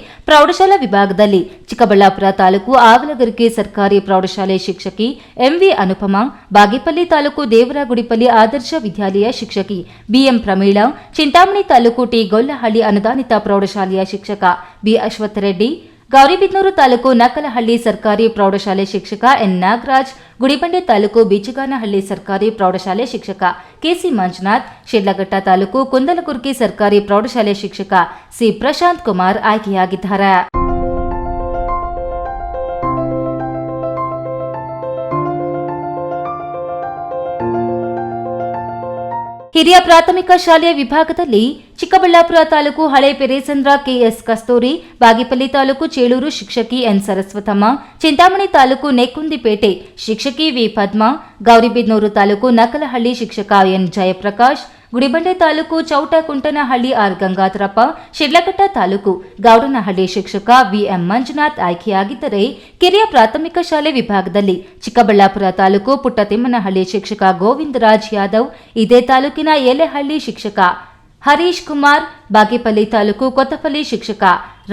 ಪ್ರೌಢಶಾಲಾ ವಿಭಾಗದಲ್ಲಿ ಚಿಕ್ಕಬಳ್ಳಾಪುರ ತಾಲೂಕು ಆವಲಗರಿಕೆ ಸರ್ಕಾರಿ ಪ್ರೌಢಶಾಲೆ ಶಿಕ್ಷಕಿ ಎಂವಿ ಅನುಪಮಾ, ಬಾಗೇಪಲ್ಲಿ ತಾಲೂಕು ದೇವರಗುಡಿಪಲ್ಲಿ ಆದರ್ಶ ವಿದ್ಯಾಲಯ ಶಿಕ್ಷಕಿ ಬಿಎಂ ಪ್ರಮೀಳಾ, ಚಿಂತಾಮಣಿ ತಾಲೂಕು ಟಿ ಗೊಲ್ಲಹಳ್ಳಿ ಅನುದಾನಿತ ಪ್ರೌಢಶಾಲೆಯ ಶಿಕ್ಷಕ ಬಿ ಅಶ್ವತ್ಥರೆಡ್ಡಿ ಗೌರಿಬಿದನೂರು ತಾಲೂಕು ನಕಲಹಳ್ಳಿ ಸರ್ಕಾರಿ ಪ್ರೌಢಶಾಲೆ ಶಿಕ್ಷಕ ಎನ್. ನಾಗರಾಜ್, ಗುಡಿಬಂಡೆ ತಾಲೂಕು ಬೀಚಗಾನಹಳ್ಳಿ ಸರ್ಕಾರಿ ಪ್ರೌಢಶಾಲೆ ಶಿಕ್ಷಕ ಕೆಸಿ ಮಂಜುನಾಥ್, ಶಿಡ್ಲಘಟ್ಟ ತಾಲೂಕು ಕುಂದಲಕುರ್ಕಿ ಸರ್ಕಾರಿ ಪ್ರೌಢಶಾಲೆ ಶಿಕ್ಷಕ ಸಿ. ಪ್ರಶಾಂತ್ ಕುಮಾರ್ ಆಯ್ಕೆಯಾಗಿದ್ದಾರೆ. ಹಿರಿಯ ಪ್ರಾಥಮಿಕ ಶಾಲೆಯ ವಿಭಾಗದಲ್ಲಿ ಚಿಕ್ಕಬಳ್ಳಾಪುರ ತಾಲೂಕು ಹಳೆ ಪೆರೇಸಂದ್ರ ಕೆಎಸ್ ಕಸ್ತೂರಿ, ಬಾಗೇಪಲ್ಲಿ ತಾಲೂಕು ಚೇಳೂರು ಶಿಕ್ಷಕಿ ಎನ್ ಸರಸ್ವತಮ್ಮ, ಚಿಂತಾಮಣಿ ತಾಲೂಕು ನೆಕ್ಕುಂದಿಪೇಟೆ ಶಿಕ್ಷಕಿ ವಿ ಪದ್ಮ, ಗೌರಿಬಿದನೂರು ತಾಲೂಕು ನಕಲಹಳ್ಳಿ ಶಿಕ್ಷಕ ಎನ್ ಜಯಪ್ರಕಾಶ್ ಗುಡಿಬಂಡೆ ತಾಲೂಕು ಚೌಟ ಕುಂಟನಹಳ್ಳಿ ಆರ್ ಗಂಗಾಧರಪ್ಪ, ಶಿಡ್ಲಘಟ್ಟ ತಾಲೂಕು ಗೌಡನಹಳ್ಳಿ ಶಿಕ್ಷಕ ವಿಎಂ ಮಂಜುನಾಥ್ ಆಯ್ಕೆಯಾಗಿದ್ದರೆ ಕಿರಿಯ ಪ್ರಾಥಮಿಕ ಶಾಲೆ ವಿಭಾಗದಲ್ಲಿ ಚಿಕ್ಕಬಳ್ಳಾಪುರ ತಾಲೂಕು ಪುಟ್ಟತಿಮ್ಮನಹಳ್ಳಿ ಶಿಕ್ಷಕ ಗೋವಿಂದರಾಜ್ ಯಾದವ್, ಇದೇ ತಾಲೂಕಿನ ಎಲೆಹಳ್ಳಿ ಶಿಕ್ಷಕ ಹರೀಶ್ ಕುಮಾರ್, ಬಾಗೇಪಲ್ಲಿ ತಾಲೂಕು ಕೊತ್ತಪಲ್ಲಿ ಶಿಕ್ಷಕ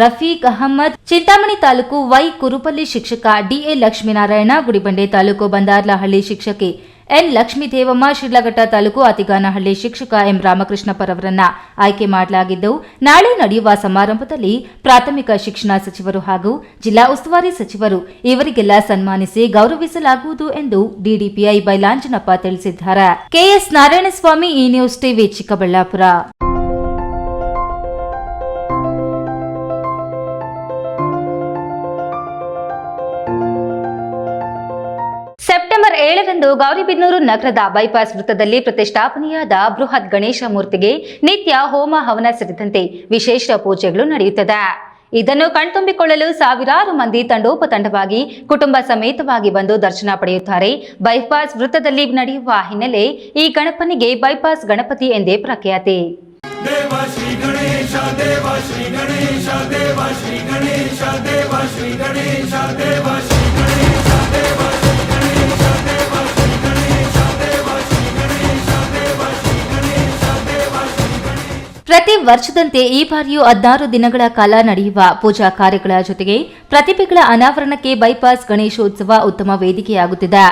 ರಫೀಕ್ ಅಹಮ್ಮದ್, ಚಿಂತಾಮಣಿ ತಾಲೂಕು ವೈ ಕುರುಪಲ್ಲಿ ಶಿಕ್ಷಕ ಡಿಎ ಲಕ್ಷ್ಮೀನಾರಾಯಣ, ಗುಡಿಬಂಡೆ ತಾಲೂಕು ಬಂದಾರ್ಲಹಳ್ಳಿ ಶಿಕ್ಷಕಿ ಎನ್ ಲಕ್ಷ್ಮೀದೇವಮ್ಮ ಶಿಡ್ಲಘಟ್ಟ ತಾಲೂಕು ಅತಿಗಾನಹಳ್ಳಿ ಶಿಕ್ಷಕ ಎಂ ರಾಮಕೃಷ್ಣಪ್ಪರವರನ್ನ ಆಯ್ಕೆ ಮಾಡಲಾಗಿದ್ದು, ನಾಳೆ ನಡೆಯುವ ಸಮಾರಂಭದಲ್ಲಿ ಪ್ರಾಥಮಿಕ ಶಿಕ್ಷಣ ಸಚಿವರು ಹಾಗೂ ಜಿಲ್ಲಾ ಉಸ್ತುವಾರಿ ಸಚಿವರು ಇವರಿಗೆಲ್ಲ ಸನ್ಮಾನಿಸಿ ಗೌರವಿಸಲಾಗುವುದು ಎಂದು ಡಿಡಿಪಿಐ ಬೈಲಾಂಜನಪ್ಪ ತಿಳಿಸಿದ್ದಾರೆ. ಕೆಎಸ್ ನಾರಾಯಣಸ್ವಾಮಿ, ಈ ನ್ಯೂಸ್ ಟಿವಿ ಚಿಕ್ಕಬಳ್ಳಾಪುರ. ಏಳರಂದು ಗೌರಿಬಿದನೂರು ನಗರದ ಬೈಪಾಸ್ ವೃತ್ತದಲ್ಲಿ ಪ್ರತಿಷ್ಠಾಪನೆಯಾದ ಬೃಹತ್ ಗಣೇಶ ಮೂರ್ತಿಗೆ ನಿತ್ಯ ಹೋಮ ಹವನ ಸೇರಿದಂತೆ ವಿಶೇಷ ಪೂಜೆಗಳು ನಡೆಯುತ್ತದೆ. ಇದನ್ನು ಕಣ್ತುಂಬಿಕೊಳ್ಳಲು ಸಾವಿರಾರು ಮಂದಿ ತಂಡೋಪತಂಡವಾಗಿ ಕುಟುಂಬ ಸಮೇತವಾಗಿ ಬಂದು ದರ್ಶನ ಪಡೆಯುತ್ತಾರೆ. ಬೈಪಾಸ್ ವೃತ್ತದಲ್ಲಿ ನಡೆಯುವ ಹಿನ್ನೆಲೆ ಈ ಗಣಪನಿಗೆ ಬೈಪಾಸ್ ಗಣಪತಿ ಎಂದೇ ಪ್ರಖ್ಯಾತಿ. ಪ್ರತಿ ವರ್ಷದಂತೆ ಈ ಬಾರಿಯೂ ಹದಿನಾರು ದಿನಗಳ ಕಾಲ ನಡೆಯುವ ಪೂಜಾ ಕಾರ್ಯಗಳ ಜೊತೆಗೆ ಪ್ರತಿಭೆಗಳ ಅನಾವರಣಕ್ಕೆ ಬೈಪಾಸ್ ಗಣೇಶೋತ್ಸವ ಉತ್ತಮ ವೇದಿಕೆಯಾಗುತ್ತಿದೆ.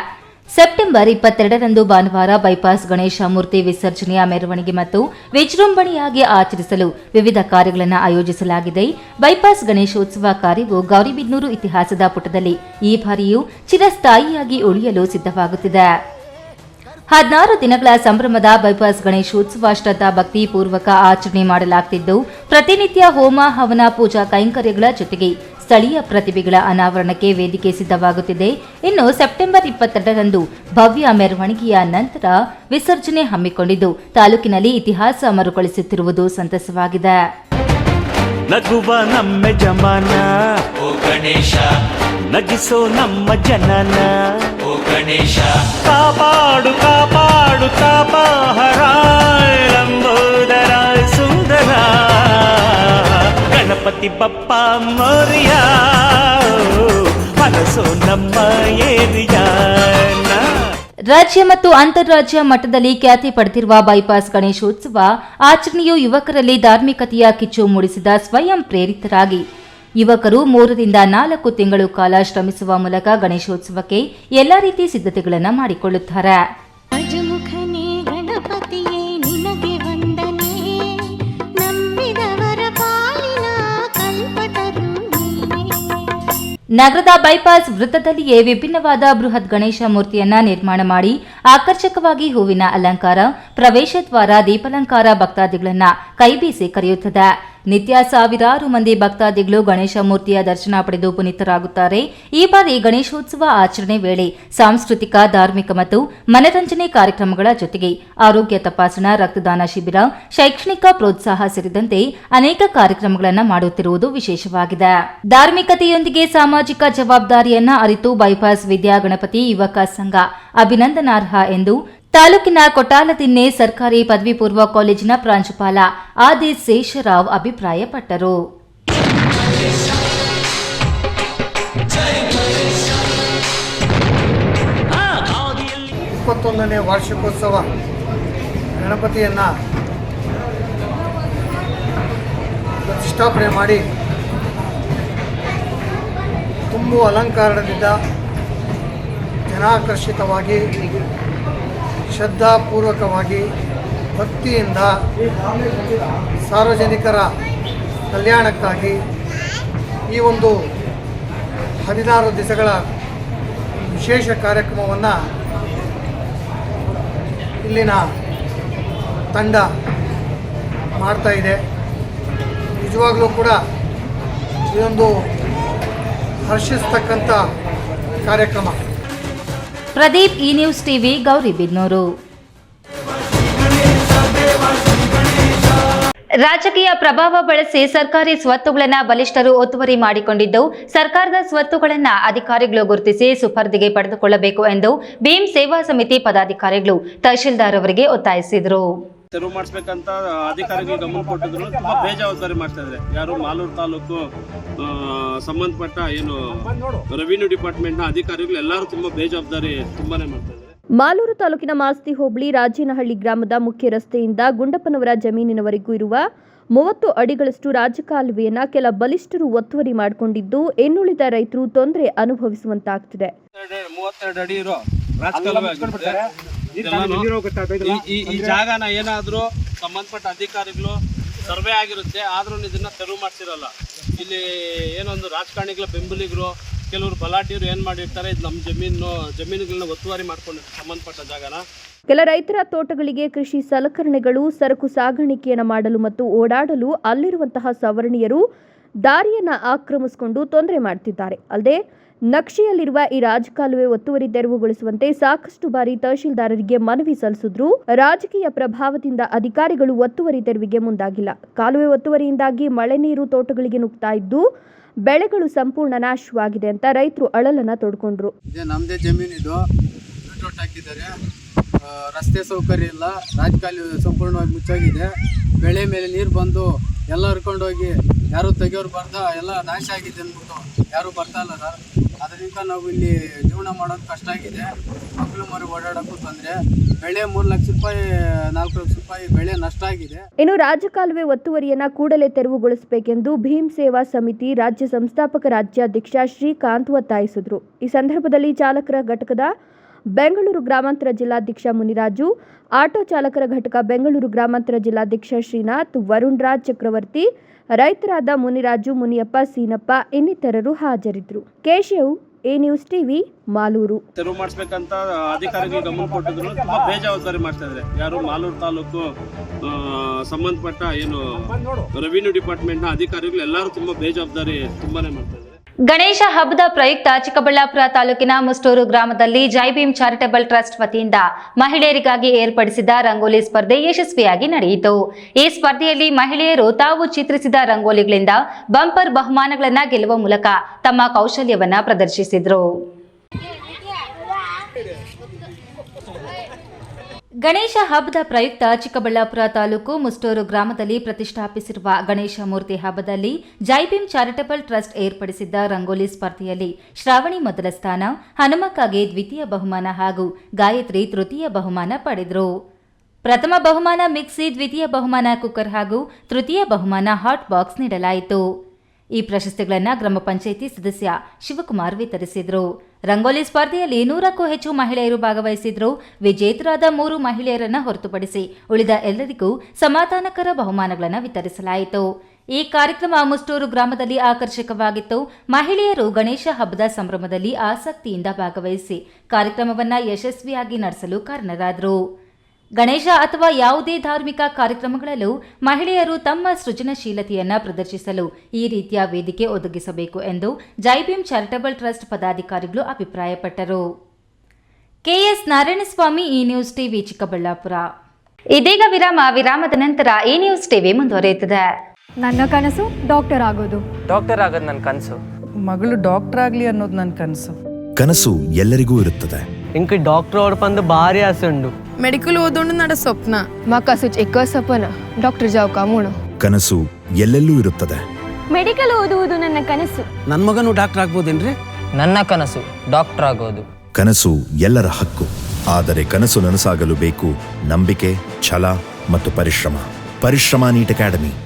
ಸೆಪ್ಟೆಂಬರ್ ಇಪ್ಪತ್ತೆರಡರಂದು ಭಾನುವಾರ ಬೈಪಾಸ್ ಗಣೇಶ ಮೂರ್ತಿ ವಿಸರ್ಜನೆಯ ಮೆರವಣಿಗೆ ಮತ್ತು ವಿಜೃಂಭಣೆಯಾಗಿ ಆಚರಿಸಲು ವಿವಿಧ ಕಾರ್ಯಗಳನ್ನು ಆಯೋಜಿಸಲಾಗಿದೆ. ಬೈಪಾಸ್ ಗಣೇಶೋತ್ಸವ ಕಾರ್ಯವು ಗೌರಿಬಿದನೂರು ಇತಿಹಾಸದ ಪುಟದಲ್ಲಿ ಈ ಬಾರಿಯೂ ಚಿರಸ್ಥಾಯಿಯಾಗಿ ಉಳಿಯಲು ಸಿದ್ಧವಾಗುತ್ತಿದೆ. ಹದಿನಾರು ದಿನಗಳ ಸಂಭ್ರಮದ ಬೈಪಾಸ್ ಗಣೇಶೋತ್ಸವ ಶ್ರದ್ಧಾ ಭಕ್ತಿ ಪೂರ್ವಕ ಆಚರಣೆ ಮಾಡಲಾಗುತ್ತಿದ್ದು ಪ್ರತಿನಿತ್ಯ ಹೋಮ ಹವನ ಪೂಜಾ ಕೈಂಕರ್ಯಗಳ ಜೊತೆಗೆ ಸ್ಥಳೀಯ ಪ್ರತಿಭೆಗಳ ಅನಾವರಣಕ್ಕೆ ವೇದಿಕೆ ಸಿದ್ಧವಾಗುತ್ತಿದೆ. ಇನ್ನು ಸೆಪ್ಟೆಂಬರ್ ಇಪ್ಪತ್ತೆರಡರಂದು ಭವ್ಯ ಮೆರವಣಿಗೆಯ ನಂತರ ವಿಸರ್ಜನೆ ಹಮ್ಮಿಕೊಂಡಿದ್ದು ತಾಲೂಕಿನಲ್ಲಿ ಇತಿಹಾಸ ಮರುಕಳಿಸುತ್ತಿರುವುದು ಸಂತಸವಾಗಿದೆ. ನಗುವ ನಮ್ಮ ಜಮಾನ ಓ ಗಣೇಶ ನಗಿಸೋ ನಮ್ಮ ಜನನ ಓ ಗಣೇಶ. ಕಾಪಾಡು ಕಾಪಾಡು ಲಂಬೋದರ ಸುಂದರ. ಗಣಪತಿ ಬಪ್ಪ ಮೋರಿಯ ಮನಸ್ಸು ನಮ್ಮ ರಾಜ್ಯ ಮತ್ತು ಅಂತಾರಾಜ್ಯ ಮಟ್ಟದಲ್ಲಿ ಖ್ಯಾತಿ ಪಡೆದಿರುವ ಬೈಪಾಸ್ ಗಣೇಶೋತ್ಸವ ಆಚರಣೆಯು ಯುವಕರಲ್ಲಿ ಧಾರ್ಮಿಕತೆಯ ಕಿಚ್ಚು ಮೂಡಿಸಿದ ಸ್ವಯಂ ಪ್ರೇರಿತರಾಗಿ. ಯುವಕರು ಮೂರರಿಂದ ನಾಲ್ಕು ತಿಂಗಳು ಕಾಲ ಶ್ರಮಿಸುವ ಮೂಲಕ ಗಣೇಶೋತ್ಸವಕ್ಕೆ ಎಲ್ಲಾ ರೀತಿ ಸಿದ್ಧತೆಗಳನ್ನು ಮಾಡಿಕೊಳ್ಳುತ್ತಾರೆ. ನಗರದ ಬೈಪಾಸ್ ವೃತ್ತದಲ್ಲಿಯೇ ವಿಭಿನ್ನವಾದ ಬೃಹತ್ ಗಣೇಶ ಮೂರ್ತಿಯನ್ನ ನಿರ್ಮಾಣ ಮಾಡಿ ಆಕರ್ಷಕವಾಗಿ ಹೂವಿನ ಅಲಂಕಾರ ಪ್ರವೇಶ ದ್ವಾರ ದೀಪಾಲಂಕಾರ ಭಕ್ತಾದಿಗಳನ್ನ ಕೈಬೀಸಿ ಕರೆಯುತ್ತದೆ. ನಿತ್ಯ ಸಾವಿರಾರು ಮಂದಿ ಭಕ್ತಾದಿಗಳು ಗಣೇಶ ಮೂರ್ತಿಯ ದರ್ಶನ ಪಡೆದು ಪುನೀತರಾಗುತ್ತಾರೆ. ಈ ಬಾರಿ ಗಣೇಶೋತ್ಸವ ಆಚರಣೆ ವೇಳೆ ಸಾಂಸ್ಕೃತಿಕ, ಧಾರ್ಮಿಕ ಮತ್ತು ಮನರಂಜನೆ ಕಾರ್ಯಕ್ರಮಗಳ ಜೊತೆಗೆ ಆರೋಗ್ಯ ತಪಾಸಣಾ, ರಕ್ತದಾನ ಶಿಬಿರ, ಶೈಕ್ಷಣಿಕ ಪ್ರೋತ್ಸಾಹ ಸೇರಿದಂತೆ ಅನೇಕ ಕಾರ್ಯಕ್ರಮಗಳನ್ನು ಮಾಡುತ್ತಿರುವುದು ವಿಶೇಷವಾಗಿದೆ. ಧಾರ್ಮಿಕತೆಯೊಂದಿಗೆ ಸಾಮಾಜಿಕ ಜವಾಬ್ದಾರಿಯನ್ನ ಅರಿತು ಬೈಪಾಸ್ ವಿದ್ಯಾ ಗಣಪತಿ ಯುವಕ ಸಂಘ ಅಭಿನಂದನಾರ್ಹ ಎಂದು ತಾಲೂಕಿನ ಕೊಟಾಲದಿನ್ನೆ ಸರ್ಕಾರಿ ಪದವಿ ಪೂರ್ವ ಕಾಲೇಜಿನ ಪ್ರಾಂಶುಪಾಲ ಆದಿ ಶೇಷರಾವ್ ಅಭಿಪ್ರಾಯಪಟ್ಟರು. ಇಪ್ಪತ್ತೊಂದನೇ ವಾರ್ಷಿಕೋತ್ಸವ ಗಣಪತಿಯನ್ನು ಪ್ರತಿಷ್ಠಾಪನೆ ಮಾಡಿ ತುಂಬು ಅಲಂಕಾರದಿಂದ ಜನಾಕರ್ಷಿತವಾಗಿ ಶ್ರದ್ಧಾಪೂರ್ವಕವಾಗಿ ಭಕ್ತಿಯಿಂದ ಸಾರ್ವಜನಿಕರ ಕಲ್ಯಾಣಕ್ಕಾಗಿ ಈ ಒಂದು ಹದಿನಾರು ದಿವಸಗಳ ವಿಶೇಷ ಕಾರ್ಯಕ್ರಮವನ್ನು ಇಲ್ಲಿನ ತಂಡ ಮಾಡ್ತಾ ಇದೆ. ನಿಜವಾಗಲೂ ಕೂಡ ಇದೊಂದು ಹರ್ಷಿಸ್ತಕ್ಕಂಥ ಕಾರ್ಯಕ್ರಮ. ಪ್ರದೀಪ್ ಈ ನ್ಯೂಸ್ ಟಿವಿ ಗೌರಿಬಿದ್ನೂರು ರಾಜಕೀಯ ಪ್ರಭಾವ ಬಳಸಿ ಸರ್ಕಾರಿ ಸ್ವತ್ತುಗಳನ್ನು ಬಲಿಷ್ಠರು ಒತ್ತುವರಿ ಮಾಡಿಕೊಂಡಿದ್ದು, ಸರ್ಕಾರದ ಸ್ವತ್ತುಗಳನ್ನು ಅಧಿಕಾರಿಗಳು ಗುರುತಿಸಿ ಸುಪರ್ದಿಗೆ ಪಡೆದುಕೊಳ್ಳಬೇಕು ಎಂದು ಭೀಮ್ ಸೇವಾ ಸಮಿತಿ ಪದಾಧಿಕಾರಿಗಳು ತಹಶೀಲ್ದಾರ್ ಅವರಿಗೆ ಒತ್ತಾಯಿಸಿದರು. ತೆರವು ಮಾಡಿಸ್ಬೇಕಂತ ಅಧಿಕಾರಿಗಳು ಗಮನ ಕೊಟ್ಟಿದ್ರು. ತುಂಬಾ ಬೇಜವಾಬ್ದಾರಿ ಮಾಡ್ತಾ ಇದ್ದಾರೆ ಯಾರು ಮಾಲೂರು ತಾಲೂಕು ಸಂಬಂಧಪಟ್ಟ ಏನು ರೆವಿನ್ಯೂ ಡಿಪಾರ್ಟ್ಮೆಂಟ್ನ ಅಧಿಕಾರಿಗಳು ಎಲ್ಲರೂ ತುಂಬಾ ಬೇಜವಾಬ್ದಾರಿ ತುಂಬಾನೇ ಮಾಡ್ತಾ ಇದ್ದಾರೆ ಮಾಲೂರು ತಾಲೂಕಿನ ಮಾಸ್ತಿ ಹೋಬಳಿ ರಾಜೇನಹಳ್ಳಿ ಗ್ರಾಮದ ಮುಖ್ಯ ರಸ್ತೆಯಿಂದ ಗುಂಡಪ್ಪನವರ ಜಮೀನಿನವರೆಗೂ ಇರುವ ಮೂವತ್ತು ಅಡಿಗಳಷ್ಟು ರಾಜಕಾಲುವೆಯನ್ನ ಕೆಲ ಬಲಿಷ್ಠರು ಒತ್ತುವರಿ ಮಾಡಿಕೊಂಡಿದ್ದು ಇನ್ನುಳಿದ ರೈತರು ತೊಂದರೆ ಅನುಭವಿಸುವಂತಾಗ್ತಿದೆ. ಈ ಜಾಗನ ಏನಾದ್ರೂ ಸಂಬಂಧಪಟ್ಟ ಅಧಿಕಾರಿಗಳು ಸರ್ವೆ ಆಗಿರುತ್ತೆ ಆದ್ರೂ ಇದನ್ನ ತೆರವು ಮಾಡ್ಸಿರಲ್ಲ. ಇಲ್ಲಿ ಏನೊಂದು ರಾಜಕಾರಣಿಗಳ ಬೆಂಬಲಿಗರು ಕೆಲವರು ಬಲಾಟಿಯರು ಏನ್ ಮಾಡಿರ್ತಾರೆ ಇದು ನಮ್ಮ ಜಮೀನು ಜಮೀನುಗಳನ್ನ ಒತ್ತುವರಿ ಮಾಡ್ಕೊಂಡು ಸಂಬಂಧಪಟ್ಟ ಜಾಗನ. ಕೆಲ ರೈತರ ತೋಟಗಳಿಗೆ ಕೃಷಿ ಸಲಕರಣೆಗಳು ಸರಕು ಸಾಗಾಣಿಕೆಯನ್ನು ಮಾಡಲು ಮತ್ತು ಓಡಾಡಲು ಅಲ್ಲಿರುವಂತಹ ಸವರ್ಣೀಯರು ದಾರಿಯನ್ನ ಆಕ್ರಮಿಸಿಕೊಂಡು ತೊಂದರೆ ಮಾಡ್ತಿದ್ದಾರೆ. ಅಲ್ಲದೆ ನಕ್ಷೆಯಲ್ಲಿರುವ ಈ ರಾಜಕಾಲುವೆ ಒತ್ತುವರಿ ತೆರವುಗೊಳಿಸುವಂತೆ ಸಾಕಷ್ಟು ಬಾರಿ ತಹಶೀಲ್ದಾರರಿಗೆ ಮನವಿ ಸಲ್ಲಿಸಿದ್ರು ರಾಜಕೀಯ ಪ್ರಭಾವದಿಂದ ಅಧಿಕಾರಿಗಳು ಒತ್ತುವರಿ ತೆರವಿಗೆ ಮುಂದಾಗಿಲ್ಲ. ಕಾಲುವೆ ಒತ್ತುವರಿಯಿಂದಾಗಿ ಮಳೆ ನೀರು ತೋಟಗಳಿಗೆ ನುಗ್ತಾ ಇದ್ದು, ಬೆಳೆಗಳು ಸಂಪೂರ್ಣ ನಾಶವಾಗಿದೆ ಅಂತ ರೈತರು ಅಳಲನ್ನ ತೊಡ್ಕೊಂಡ್ರು. ಇದೆ ನಮ್ಮದೇ ಜಮೀನು ಇದು. ಬಿಟ್ಟೊಟ್ಟು ಹಾಕಿದ್ದಾರೆ. ರಸ್ತೆ ಸೌಕರ್ಯ ಇಲ್ಲ. ರಾಜಕಾಲುವೆ ಸಂಪೂರ್ಣವಾಗಿ ಮುಚ್ಚಾಗಿದೆ. ಬೆಳೆ ಮೇಲೆ ನೀರು ಬಂದು ಎಲ್ಲ ಹರ್ಕೊಂಡೋಗಿ ಯಾರು ತೆಗಿಯೋರು ಬರ್ತಾ ಎಲ್ಲ ನಾಶ ಆಗಿದೆ ಅಂದ್ಬಿಟ್ಟು ಯಾರು ಬರ್ತಾ ಇಲ್ಲ. ಸರ್ ಅದರಿಂದ ನಾವು ಇಲ್ಲಿ ಜೀವನ ಮಾಡೋದು ಕಷ್ಟ ಆಗಿದೆ. ಮಕ್ಕಳು ಮರು ಓಡಾಡೋಕ್ಕೂ ತೊಂದರೆ. ಬೆಳೆ ಮೂರು ಲಕ್ಷ ರೂಪಾಯಿ, ನಾಲ್ಕು ಲಕ್ಷ ರೂಪಾಯಿ ಬೆಳೆ ನಷ್ಟ ಆಗಿದೆ. ಇನ್ನು ರಾಜಕಾಲುವೆ ಒತ್ತುವರಿಯನ್ನ ಕೂಡಲೇ ತೆರವುಗೊಳಿಸಬೇಕೆಂದು ಭೀಮ್ ಸೇವಾ ಸಮಿತಿ ರಾಜ್ಯ ಸಂಸ್ಥಾಪಕ ರಾಜ್ಯಾಧ್ಯಕ್ಷ ಶ್ರೀಕಾಂತ್ ಒತ್ತಾಯಿಸಿದರು. ಈ ಸಂದರ್ಭದಲ್ಲಿ ಚಾಲಕರ ಘಟಕದ ಬೆಂಗಳೂರು ಗ್ರಾಮಾಂತರ ಜಿಲ್ಲಾಧ್ಯಕ್ಷ ಮುನಿರಾಜು, ಆಟೋ ಚಾಲಕರ ಘಟಕ ಬೆಂಗಳೂರು ಗ್ರಾಮಾಂತರ ಜಿಲ್ಲಾಧ್ಯಕ್ಷ ಶ್ರೀನಾಥ್, ವರುಣ್ ರಾಜ್ ಚಕ್ರವರ್ತಿ, ರೈತರಾದ ಮುನಿರಾಜು, ಮುನಿಯಪ್ಪ, ಸೀನಪ್ಪ ಇನ್ನಿತರರು ಹಾಜರಿದ್ದರು. Keshav, A news TV, Malur. ತೆರವು ಮಾಡಿಸ್ಬೇಕಂತ ಅಧಿಕಾರಿಗಳು ಗಮನ ಕೊಟ್ಟಿದ್ರು. ತುಂಬಾ ಬೇಜವಾಬ್ದಾರಿ ಮಾಡ್ತಾ ಇದ್ರೆ. ಯಾರು ಮಾಲೂರು ತಾಲೂಕು ಸಂಬಂಧಪಟ್ಟ ಏನು ರೆವಿನ್ಯೂ ಡಿಪಾರ್ಟ್ಮೆಂಟ್ನ ಅಧಿಕಾರಿಗಳು ಎಲ್ಲರೂ ತುಂಬಾ ಬೇಜವಾಬ್ದಾರಿ ತುಂಬಾನೇ ಮಾಡ್ತಾ ಗಣೇಶ ಹಬ್ಬದ ಪ್ರಯುಕ್ತ ಚಿಕ್ಕಬಳ್ಳಾಪುರ ತಾಲೂಕಿನ ಮುಸ್ಟೂರು ಗ್ರಾಮದಲ್ಲಿ ಜೈ ಭೀಮ್ ಚಾರಿಟಬಲ್ ಟ್ರಸ್ಟ್ ವತಿಯಿಂದ ಮಹಿಳೆಯರಿಗಾಗಿ ಏರ್ಪಡಿಸಿದ ರಂಗೋಲಿ ಸ್ಪರ್ಧೆ ಯಶಸ್ವಿಯಾಗಿ ನಡೆಯಿತು. ಈ ಸ್ಪರ್ಧೆಯಲ್ಲಿ ಮಹಿಳೆಯರು ತಾವು ಚಿತ್ರಿಸಿದ ರಂಗೋಲಿಗಳಿಂದ ಬಂಪರ್ ಬಹುಮಾನಗಳನ್ನು ಗೆಲ್ಲುವ ಮೂಲಕ ತಮ್ಮ ಕೌಶಲ್ಯವನ್ನ ಪ್ರದರ್ಶಿಸಿದರು. ಗಣೇಶ ಹಬ್ಬದ ಪ್ರಯುಕ್ತ ಚಿಕ್ಕಬಳ್ಳಾಪುರ ತಾಲೂಕು ಮುಸ್ಟೂರು ಗ್ರಾಮದಲ್ಲಿ ಪ್ರತಿಷ್ಠಾಪಿಸಿರುವ ಗಣೇಶ ಮೂರ್ತಿ ಹಬ್ಬದಲ್ಲಿ ಜೈಬಿಮ್ ಚಾರಿಟಬಲ್ ಟ್ರಸ್ಟ್ ಏರ್ಪಡಿಸಿದ್ದ ರಂಗೋಲಿ ಸ್ಪರ್ಧೆಯಲ್ಲಿ ಶ್ರಾವಣಿ ಮೊದಲ ಸ್ಥಾನ, ಹನುಮಕ್ಕಾಗೆ ದ್ವಿತೀಯ ಬಹುಮಾನ ಹಾಗೂ ಗಾಯತ್ರಿ ತೃತೀಯ ಬಹುಮಾನ ಪಡೆದರು. ಪ್ರಥಮ ಬಹುಮಾನ ಮಿಕ್ಸಿ, ದ್ವಿತೀಯ ಬಹುಮಾನ ಕುಕ್ಕರ್ ಹಾಗೂ ತೃತೀಯ ಬಹುಮಾನ ಹಾಟ್ ಬಾಕ್ಸ್ ನೀಡಲಾಯಿತು. ಈ ಪ್ರಶಸ್ತಿಗಳನ್ನು ಗ್ರಾಮ ಪಂಚಾಯಿತಿ ಸದಸ್ಯ ಶಿವಕುಮಾರ್ ವಿತರಿಸಿದರು. ರಂಗೋಲಿ ಸ್ಪರ್ಧೆಯಲ್ಲಿ ನೂರಕ್ಕೂ ಹೆಚ್ಚು ಮಹಿಳೆಯರು ಭಾಗವಹಿಸಿದ್ರು. ವಿಜೇತರಾದ ಮೂರು ಮಹಿಳೆಯರನ್ನು ಹೊರತುಪಡಿಸಿ ಉಳಿದ ಎಲ್ಲರಿಗೂ ಸಮಾಧಾನಕರ ಬಹುಮಾನಗಳನ್ನು ವಿತರಿಸಲಾಯಿತು. ಈ ಕಾರ್ಯಕ್ರಮ ಮುಸ್ಟೂರು ಗ್ರಾಮದಲ್ಲಿ ಆಕರ್ಷಕವಾಗಿತ್ತು. ಮಹಿಳೆಯರು ಗಣೇಶ ಹಬ್ಬದ ಸಂಭ್ರಮದಲ್ಲಿ ಆಸಕ್ತಿಯಿಂದ ಭಾಗವಹಿಸಿ ಕಾರ್ಯಕ್ರಮವನ್ನು ಯಶಸ್ವಿಯಾಗಿ ನಡೆಸಲು ಕಾರಣರಾದರು. ಗಣೇಶ ಅಥವಾ ಯಾವುದೇ ಧಾರ್ಮಿಕ ಕಾರ್ಯಕ್ರಮಗಳಲ್ಲೂ ಮಹಿಳೆಯರು ತಮ್ಮ ಸೃಜನಶೀಲತೆಯನ್ನು ಪ್ರದರ್ಶಿಸಲು ಈ ರೀತಿಯ ವೇದಿಕೆ ಒದಗಿಸಬೇಕು ಎಂದು ಜೈಭೀಮ್ ಚಾರಿಟಬಲ್ ಟ್ರಸ್ಟ್ ಪದಾಧಿಕಾರಿಗಳು ಅಭಿಪ್ರಾಯಪಟ್ಟರು. ಕೆಎಸ್ ನಾರಾಯಣಸ್ವಾಮಿ ಈ ನ್ಯೂಸ್ ಟಿವಿ ಚಿಕ್ಕಬಳ್ಳಾಪುರ. ಇದೀಗ ವಿರಾಮ ವಿರಾಮದ ನಂತರ ಈ ನ್ಯೂಸ್ ಟಿವಿ ಮುಂದುವರಿಯುತ್ತದೆ. ನನ್ನ ಕನಸು ಡಾಕ್ಟರ್ ಆಗೋದು. ಡಾಕ್ಟರ್ ಆಗೋದು ನನ್ನ ಕನಸು. ಮಗಳು ಡಾಕ್ಟರ್ ಆಗಲಿ ಅನ್ನೋದು ನನ್ನ ಕನಸು. ಕನಸು ಎಲ್ಲರಿಗೂ ಇರುತ್ತದೆ. ಇಂಕ ಡಾಕ್ಟರ್ ಅವ್ರ ಬಂದು ಭಾರಿ ಆಸೆ ಉಂಡು. ಮೆಡಿಕಲ್ ಓದೋಣ ನಡ ಸ್ವಪ್ನ. ಮಕ್ಕ ಎಕ್ಕ ಸಪನ. ಡಾಕ್ಟರ್ ಜಾವ್ ಕಾಮೂಣ. ಕನಸು ಎಲ್ಲೆಲ್ಲೂ ಇರುತ್ತದೆ. ಮೆಡಿಕಲ್ ಓದುವುದು ನನ್ನ ಕನಸು. ನನ್ನ ಮಗನು ಡಾಕ್ಟರ್ ಆಗ್ಬೋದೇನ್ರಿ? ನನ್ನ ಕನಸು ಡಾಕ್ಟರ್ ಆಗೋದು. ಕನಸು ಎಲ್ಲರ ಹಕ್ಕು. ಆದರೆ ಕನಸು ನನಸಾಗಲು ಬೇಕು ನಂಬಿಕೆ ಛಲ ಮತ್ತು ಪರಿಶ್ರಮ. ಪರಿಶ್ರಮ ನೀಟ್ ಅಕಾಡೆಮಿ.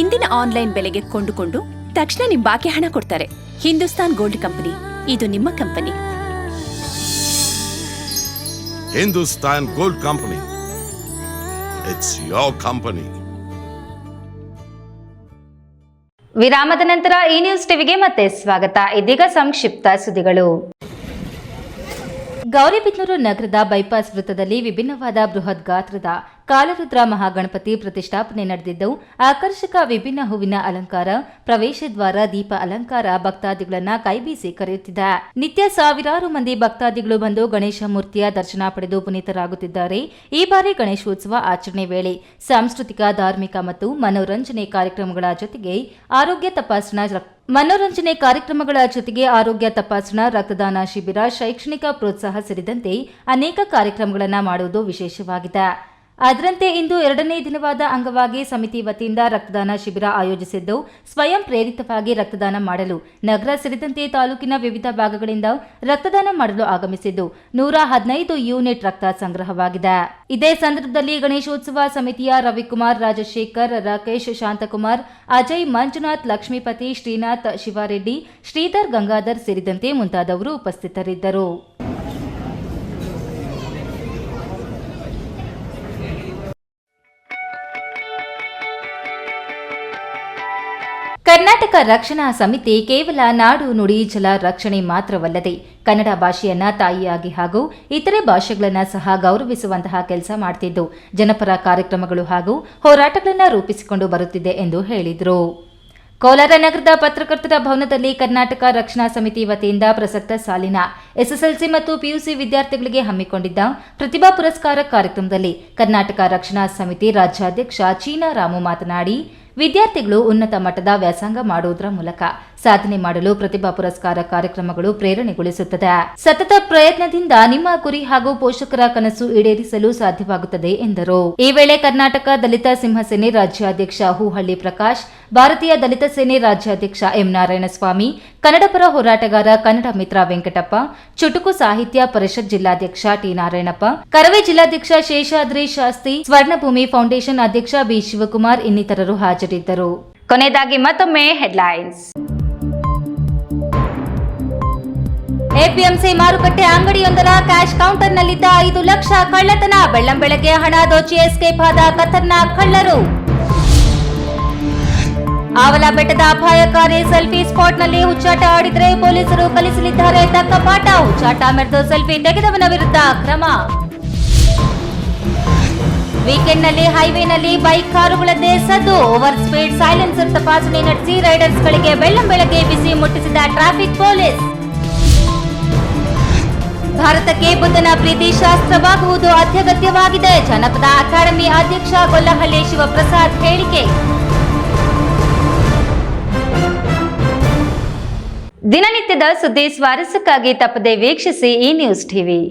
ಇಂದಿನ ಆನ್ಲೈನ್ ಬೆಲೆಗೆ ಕೊಂಡುಕೊಂಡು ತಕ್ಷಣ ನಿಮ್ ಬಾಕಿ ಹಣ ಕೊಡ್ತಾರೆ. ಹಿಂದೂಸ್ತಾನ್ ಗೋಲ್ಡ್ ಕಂಪನಿ ಇದು ನಿಮ್ಮ company. Hindustan gold company. It's your company ವಿರಾಮದ ನಂತರ ಈ ನ್ಯೂಸ್ ಟಿವಿಗೆ ಮತ್ತೆ ಸ್ವಾಗತ. ಇದೀಗ ಸಂಕ್ಷಿಪ್ತ ಸುದ್ದಿಗಳು. ಗೌರಿಬಿದನೂರು ನಗರದ ಬೈಪಾಸ್ ವೃತ್ತದಲ್ಲಿ ವಿಭಿನ್ನವಾದ ಬೃಹತ್ ಗಾತ್ರದ ಕಾಲರುದ್ರ ಮಹಾಗಣಪತಿ ಪ್ರತಿಷ್ಠಾಪನೆ ನಡೆದಿದ್ದವು. ಆಕರ್ಷಕ ವಿಭಿನ್ನ ಹೂವಿನ ಅಲಂಕಾರ, ಪ್ರವೇಶ ದ್ವಾರ, ದೀಪ ಅಲಂಕಾರ ಭಕ್ತಾದಿಗಳನ್ನ ಕೈಬೀಸಿ ಕರೆಯುತ್ತಿದ್ದ. ನಿತ್ಯ ಸಾವಿರಾರು ಮಂದಿ ಭಕ್ತಾದಿಗಳು ಬಂದು ಗಣೇಶ ಮೂರ್ತಿಯ ದರ್ಶನ ಪಡೆದು ಪುನೀತರಾಗುತ್ತಿದ್ದಾರೆ. ಈ ಬಾರಿ ಗಣೇಶೋತ್ಸವ ಆಚರಣೆ ವೇಳೆ ಸಾಂಸ್ಕೃತಿಕ, ಧಾರ್ಮಿಕ ಮತ್ತು ಮನೋರಂಜನೆ ಕಾರ್ಯಕ್ರಮಗಳ ಜೊತೆಗೆ ಆರೋಗ್ಯ ತಪಾಸಣಾ ಮನೋರಂಜನೆ ಕಾರ್ಯಕ್ರಮಗಳ ಜೊತೆಗೆ ಆರೋಗ್ಯ ತಪಾಸಣಾ, ರಕ್ತದಾನ ಶಿಬಿರ, ಶೈಕ್ಷಣಿಕ ಪ್ರೋತ್ಸಾಹ ಸೇರಿದಂತೆ ಅನೇಕ ಕಾರ್ಯಕ್ರಮಗಳನ್ನು ಮಾಡುವುದು ವಿಶೇಷವಾಗಿದೆ. ಅದರಂತೆ ಇಂದು ಎರಡನೇ ದಿನವಾದ ಅಂಗವಾಗಿ ಸಮಿತಿ ವತಿಯಿಂದ ರಕ್ತದಾನ ಶಿಬಿರ ಆಯೋಜಿಸಿದ್ದು, ಸ್ವಯಂ ಪ್ರೇರಿತವಾಗಿ ರಕ್ತದಾನ ಮಾಡಲು ನಗರ ಸೇರಿದಂತೆ ತಾಲೂಕಿನ ವಿವಿಧ ಭಾಗಗಳಿಂದ ರಕ್ತದಾನ ಮಾಡಲು ಆಗಮಿಸಿದ್ದು, ನೂರ ಹದಿನೈದು ಯೂನಿಟ್ ರಕ್ತ ಸಂಗ್ರಹವಾಗಿದೆ. ಇದೇ ಸಂದರ್ಭದಲ್ಲಿ ಗಣೇಶೋತ್ಸವ ಸಮಿತಿಯ ರವಿಕುಮಾರ್, ರಾಜಶೇಖರ್, ರಾಕೇಶ್, ಶಾಂತಕುಮಾರ್, ಅಜಯ್, ಮಂಜುನಾಥ್, ಲಕ್ಷ್ಮೀಪತಿ, ಶ್ರೀನಾಥ್, ಶಿವಾರೆಡ್ಡಿ, ಶ್ರೀಧರ್, ಗಂಗಾಧರ್ ಸೇರಿದಂತೆ ಮುಂತಾದವರು ಉಪಸ್ಥಿತರಿದ್ದರು. ಕರ್ನಾಟಕ ರಕ್ಷಣಾ ಸಮಿತಿ ಕೇವಲ ನಾಡು ನುಡಿ ಜಲ ರಕ್ಷಣೆ ಮಾತ್ರವಲ್ಲದೆ ಕನ್ನಡ ಭಾಷೆಯನ್ನ ತಾಯಿಯಾಗಿ ಹಾಗೂ ಇತರೆ ಭಾಷೆಗಳನ್ನ ಸಹ ಗೌರವಿಸುವಂತಹ ಕೆಲಸ ಮಾಡ್ತಿದ್ದು. ಜನಪರ ಕಾರ್ಯಕ್ರಮಗಳು ಹಾಗೂ ಹೋರಾಟಗಳನ್ನು ರೂಪಿಸಿಕೊಂಡು ಬರುತ್ತಿದೆ ಎಂದು ಹೇಳಿದರು. ಕೋಲಾರ ನಗರದ ಪತ್ರಕರ್ತರ ಭವನದಲ್ಲಿ ಕರ್ನಾಟಕ ರಕ್ಷಣಾ ಸಮಿತಿ ವತಿಯಿಂದ ಪ್ರಸಕ್ತ ಸಾಲಿನ ಎಸ್ಎಸ್ಎಲ್ಸಿ ಮತ್ತು ಪಿಯುಸಿ ವಿದ್ಯಾರ್ಥಿಗಳಿಗೆ ಹಮ್ಮಿಕೊಂಡಿದ್ದ ಪ್ರತಿಭಾ ಪುರಸ್ಕಾರ ಕಾರ್ಯಕ್ರಮದಲ್ಲಿ ಕರ್ನಾಟಕ ರಕ್ಷಣಾ ಸಮಿತಿ ರಾಜ್ಯಾಧ್ಯಕ್ಷ ಚೀನಾ ರಾಮು ಮಾತನಾಡಿ ವಿದ್ಯಾರ್ಥಿಗಳು ಉನ್ನತ ಮಟ್ಟದ ವ್ಯಾಸಂಗ ಮಾಡುವುದರ ಮೂಲಕ ಸಾಧನೆ ಮಾಡಲು ಪ್ರತಿಭಾ ಪುರಸ್ಕಾರ ಕಾರ್ಯಕ್ರಮಗಳು ಪ್ರೇರಣೆಗೊಳಿಸುತ್ತದೆ. ಸತತ ಪ್ರಯತ್ನದಿಂದ ನಿಮ್ಮ ಗುರಿ ಹಾಗೂ ಪೋಷಕರ ಕನಸು ಈಡೇರಿಸಲು ಸಾಧ್ಯವಾಗುತ್ತದೆ, ಎಂದರು. ಈ ವೇಳೆ ಕರ್ನಾಟಕ ದಲಿತ ಸಿಂಹಸೇನೆ ರಾಜ್ಯಾಧ್ಯಕ್ಷ ಹೂಹಳ್ಳಿ ಪ್ರಕಾಶ್, ಭಾರತೀಯ ದಲಿತ ಸೇನೆ ರಾಜ್ಯಾಧ್ಯಕ್ಷ ಎಂ ನಾರಾಯಣಸ್ವಾಮಿ, ಕನ್ನಡಪರ ಹೋರಾಟಗಾರ ಕನ್ನಡ ಮಿತ್ರ ವೆಂಕಟಪ್ಪ, ಚುಟುಕು ಸಾಹಿತ್ಯ ಪರಿಷತ್ ಜಿಲ್ಲಾಧ್ಯಕ್ಷ ಟಿ ನಾರಾಯಣಪ್ಪ, ಕರವೇ ಜಿಲ್ಲಾಧ್ಯಕ್ಷ ಶೇಷಾದ್ರಿ ಶಾಸ್ತಿ ಸ್ವರ್ಣಭೂಮಿ ಫೌಂಡೇಶನ್ ಅಧ್ಯಕ್ಷ ಬಿ ಶಿವಕುಮಾರ್ ಇನ್ನಿತರರು ಹಾಜರಿದ್ದರು ಕೊನೆಯದಾಗಿ ಮತ್ತೊಮ್ಮೆ ಹೆಡ್ಲೈನ್ಸ್. ಎಪಿಎಂಸಿ ಮಾರುಕಟ್ಟೆ ಅಂಗಡಿಯೊಂದರ ಕ್ಯಾಶ್ ಕೌಂಟರ್ನಲ್ಲಿದ್ದ ಐದು ಲಕ್ಷ ಕಳ್ಳತನ. ಬೆಳ್ಳಂಬೆಳಗ್ಗೆ ಹಣ ದೋಚಿ ಎಸ್ಕೇಪ್ ಆದ ಕತರ್ನ ಕಳ್ಳರು. ಆವಲ ಬೆಟ್ಟದ ಅಪಾಯಕಾರಿ ಸೆಲ್ಫಿ ಸ್ಪಾಟ್ನಲ್ಲಿ ಹುಚ್ಚಾಟ ಆಡಿದರೆ ಪೊಲೀಸರು ಕಲಿಸಲಿದ್ದಾರೆ. ತಕ್ಕ ಪಾಠ. ಹುಚ್ಚಾಟ ಮೆರೆದು ಸೆಲ್ಫಿ ತೆಗೆದವನ ವಿರುದ್ಧ ಕ್ರಮ. ವೀಕೆಂಡ್ನಲ್ಲಿ, ಹೈವೇನಲ್ಲಿ ಬೈಕ್ ಕಾರುಗಳದ್ದೇ ಸದ್ದು ಓವರ್ ಸ್ಪೀಡ್ ಸೈಲೆನ್ಸರ್ ತಪಾಸಣೆ ನಡೆಸಿ ರೈಡರ್ಸ್ಗಳಿಗೆ ಬೆಳ್ಳಂಬೆಳಗ್ಗೆ ಬಿಸಿ ಮುಟ್ಟಿಸಿದ ಟ್ರಾಫಿಕ್ ಪೊಲೀಸ್. ಭಾರತಕ್ಕೆ ಬುದ್ಧನ ಪ್ರೀತಿ ಶಾಸ್ತ್ರವಾಗುವುದು ಅತ್ಯಗತ್ಯವಾಗಿದೆ. ಜನಪದ ಅಕಾಡೆಮಿ ಅಧ್ಯಕ್ಷ ಗೊಲ್ಲಹಳ್ಳಿ ಶಿವಪ್ರಸಾದ್ ಹೇಳಿಕೆ. ದಿನನಿತ್ಯದ ಸುದ್ದಿ ಸ್ವಾರಸ್ಯಕ್ಕಾಗಿ ತಪ್ಪದೆ ವೀಕ್ಷಿಸಿ ಈ ನ್ಯೂಸ್ ಟಿವಿ.